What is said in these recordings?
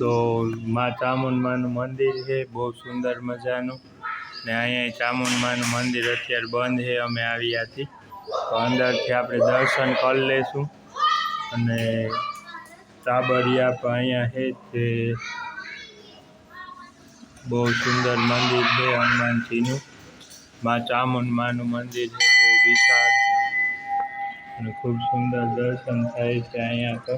તો માં ચામુંડમાનું મંદિર છે, બહુ સુંદર મજાનું. ને અહીંયા ચામુંડમાનું મંદિર અત્યારે બંધ છે, અમે આવ્યા છીએ. તો અંદરથી આપણે દર્શન કરી લઈશું અને તાબરિયા પણ અહીંયા છે તે બહુ સુંદર મંદિર છે હનુમાનજીનું. માં ચામુંડમાનું મંદિર છે, બહુ વિશાળ. અને ખૂબ સુંદર દર્શન થાય છે અહીંયા તો.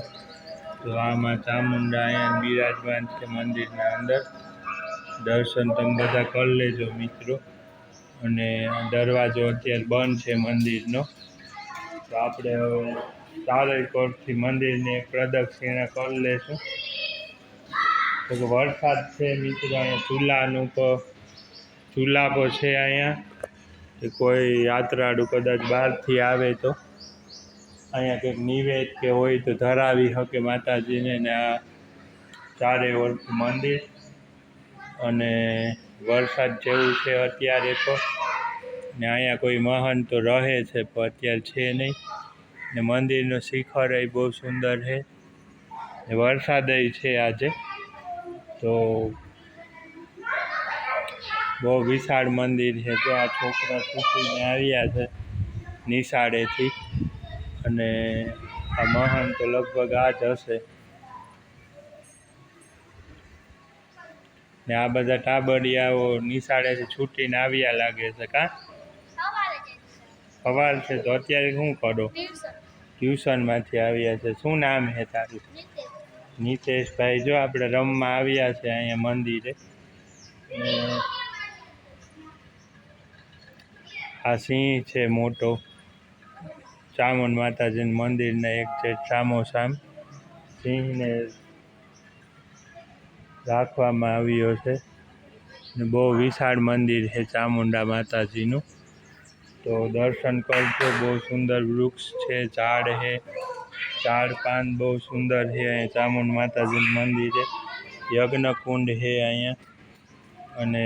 તો આમાં ચામુંડા અહીંયા બિરાજમાન છે મંદિરના અંદર. દર્શન તમે બધા કરી લેજો મિત્રો. અને દરવાજો અત્યારે બંધ છે મંદિરનો. તો આપણે હવે ચારેય મંદિરને પ્રદક્ષિણા કરી લેશું. તો વરસાદ છે મિત્રો, અહીંયા ચૂલાનું ચૂલા પર છે અહીંયા. કોઈ યાત્રાળુ કદાચ બહારથી આવે તો. અહીંયા કંઈક નિવેદ કે હોય તો ધરાવી શકે માતાજીને ને આ ચારે ઓરથી મંદિર. અને વરસાદ જેવું છે અત્યારે તો. ને અહીંયા કોઈ મહાન તો રહે છે, પણ અત્યારે છે નહીં. ને મંદિરનો શિખર એ બહુ સુંદર છે. ને વરસાદય છે આજે. તો બહુ વિશાળ મંદિર છે. તો આ છોકરા છોકરીને આવ્યા છે નિશાળેથી. અને આ મહાન તો લગભગ આ જ હશે. ને આ બધા ટાબરિયાઓ નિશાળેથી છૂટીને આવ્યા લાગે છે કા? સવાર છે. તો અત્યારે શું કરો? ટ્યુશનમાંથી આવ્યા છે. શું નામ છે તારું? નીતિશ નીતેશભાઈ જો આપણે રમવા આવ્યા છે અહીંયા મંદિરે. આ સિંહ છે મોટો. ચામુંડ માતાજીનું મંદિરને એક છે સામો સામ સિંહને રાખવામાં આવ્યો છે. ને બહુ વિશાળ મંદિર છે ચામુંડા માતાજીનું. તો દર્શન કરજો, બહુ સુંદર વૃક્ષ છે, ઝાડ છે. ઝાડ પાન બહુ સુંદર છે અહીંયા ચામુંડ માતાજીનું મંદિર છે. યજ્ઞકુંડ છે અહીંયા. અને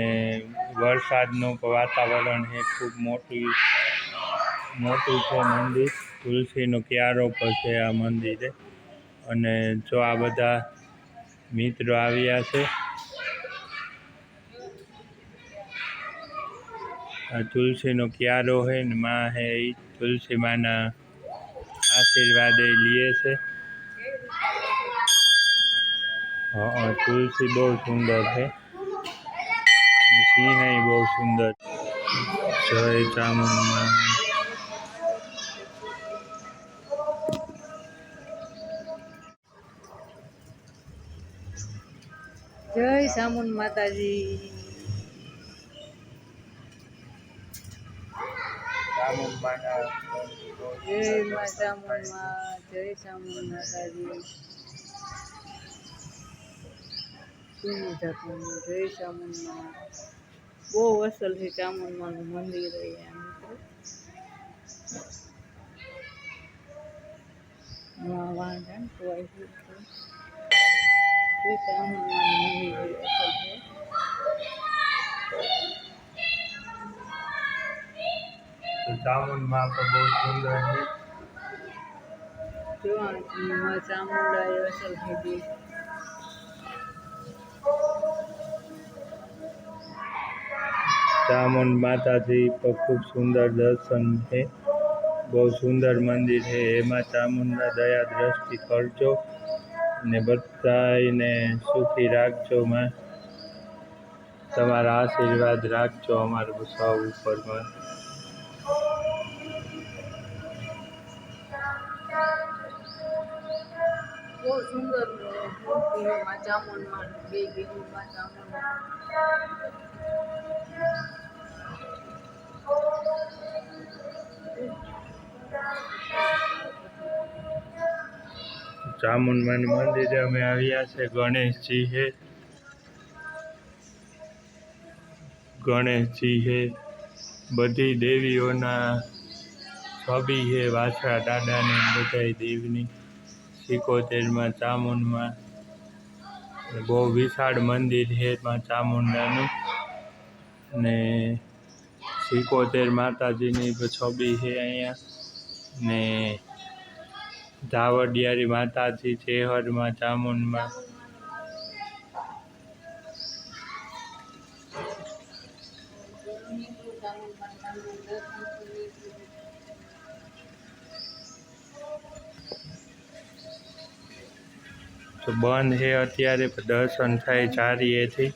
વરસાદનું વાતાવરણ છે ખૂબ મોટી. મોટું છે મંદિર. તુલસીનો ક્યારો પણ છે આ મંદિરે. અને જો આ બધા મિત્રો આવ્યા છે, આ તુલસીનો ક્યારો છે ને માં હે એ તુલસી માના આશીર્વાદ એ લે છે. હા તુલસી બહુ સુંદર છે. સિંહ બહુ સુંદર. જય ચામુંડ માતાજી. જય મા ચામુંડમાં જય ચામુંડ માતાજી. જાતનું જય ચામુંડમાં. બહુ અસલ છે ચામુંડ માનું મંદિર અહીંયા મિત્રો. વાંધા ને તો બહુ સુંદર છે. ચામુંડા માતાજી પણ ખૂબ સુંદર દર્શન છે. બહુ સુંદર મંદિર છે. એમાં ચામુંડા દયા દ્રષ્ટિ કરજો. ને બધાને સુખી રાખજો માં. તમારા આશીર્વાદ રાખજો અમારા સૌ ઉપર બહુ સુંદર ચામુંડમાનું મંદિરે અમે આવ્યા છે ગણેશજી છે ગણેશજી છે બધી દેવીઓના છબી છે વાછરા દાદાની બધાય દેવની. સિકોતેરમાં ચામુંડમાં બહુ વિશાળ મંદિર છે એમાં ચામુંડાનું. ને સિકોતેર માતાજીની છબી છે અહીંયા. ને ધાવડિયારી માતાજી જેહરમાં ચામુંડમાં. તો બંધ છે અત્યારે દર્શન થાય ચારીએથી.